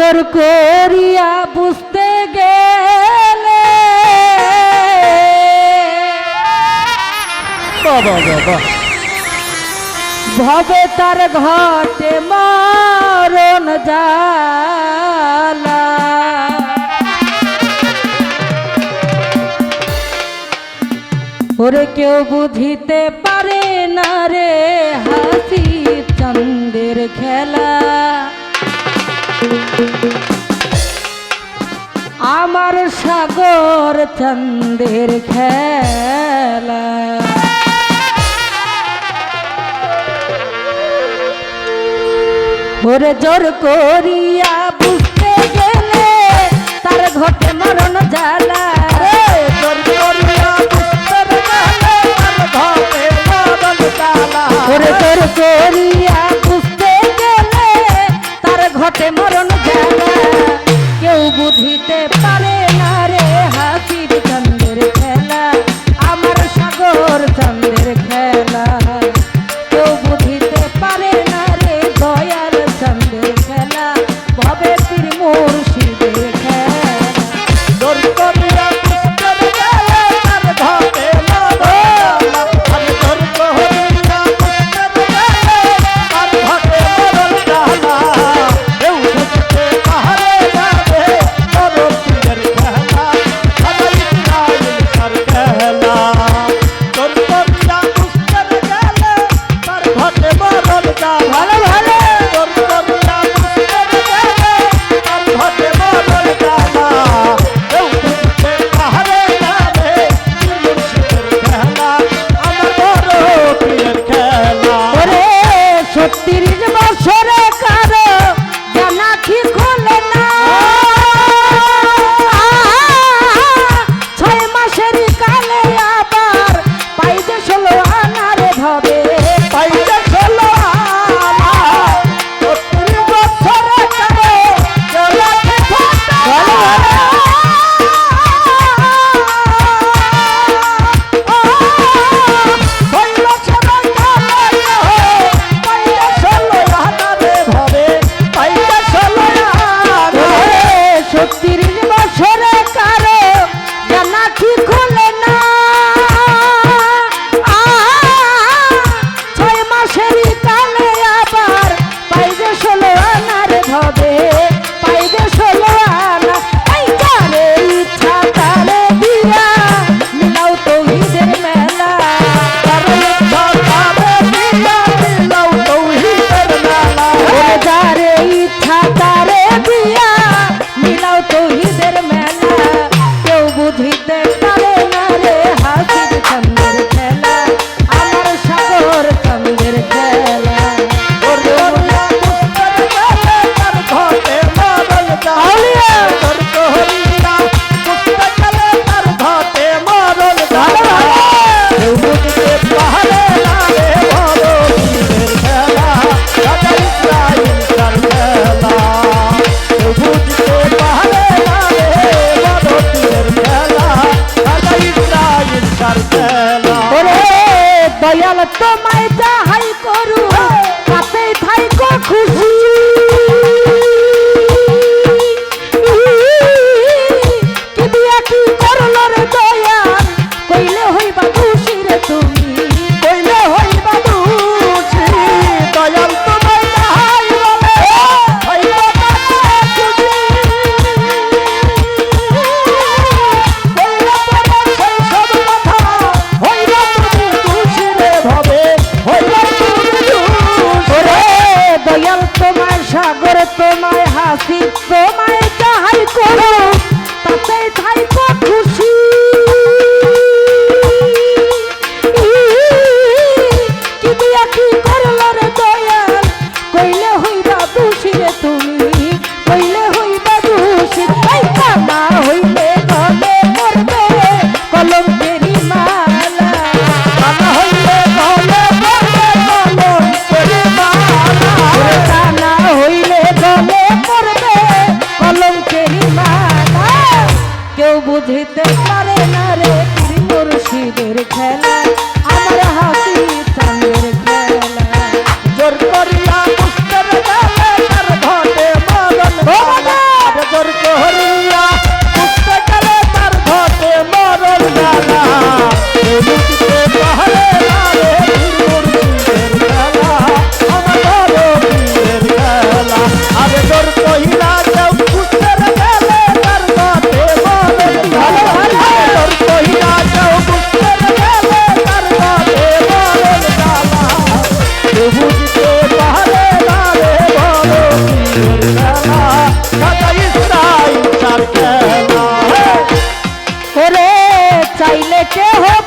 নজর করিয়া বুঝতে গেলে। ভবে তার ঘটে মারণ জালা। ওরে কেউ বুঝিতে পারে না রে হাসি চন্দের খেলা। আমার সাগর চন্দের খেলা। ওরে জোর করিয়া বুঝতে গেলে তার ঘটে মরণ জ্বালা।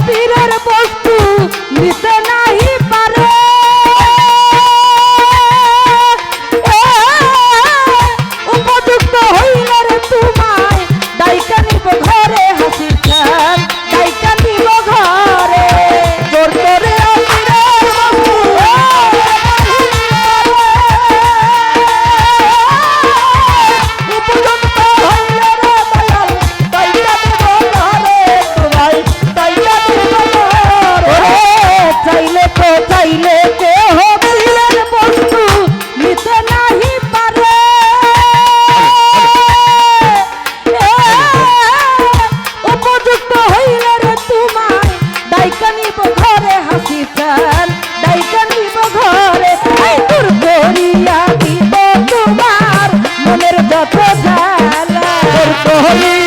পীরের বস্তু নিতে নাহি তোর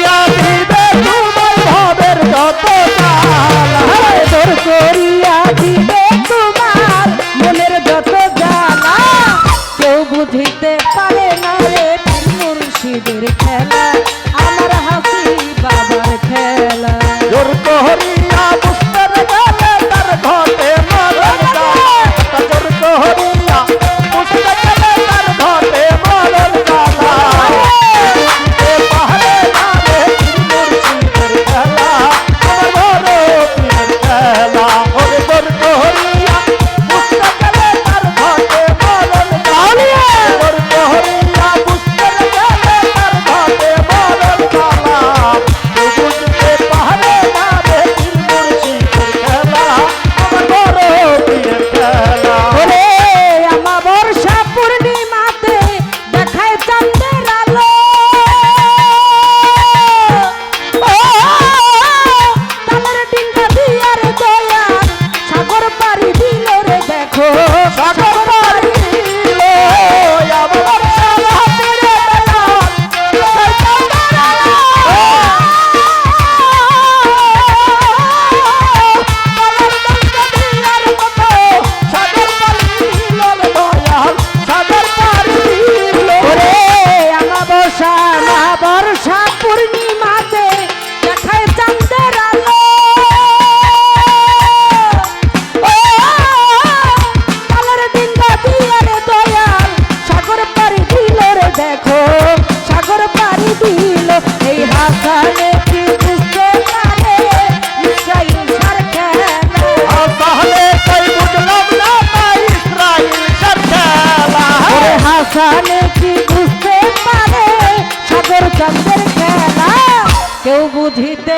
বুঝিতে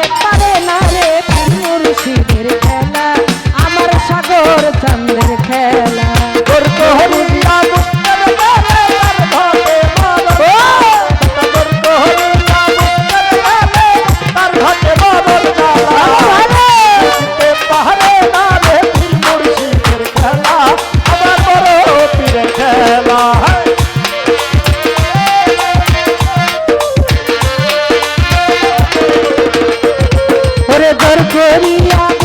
ওরে দর করিয়া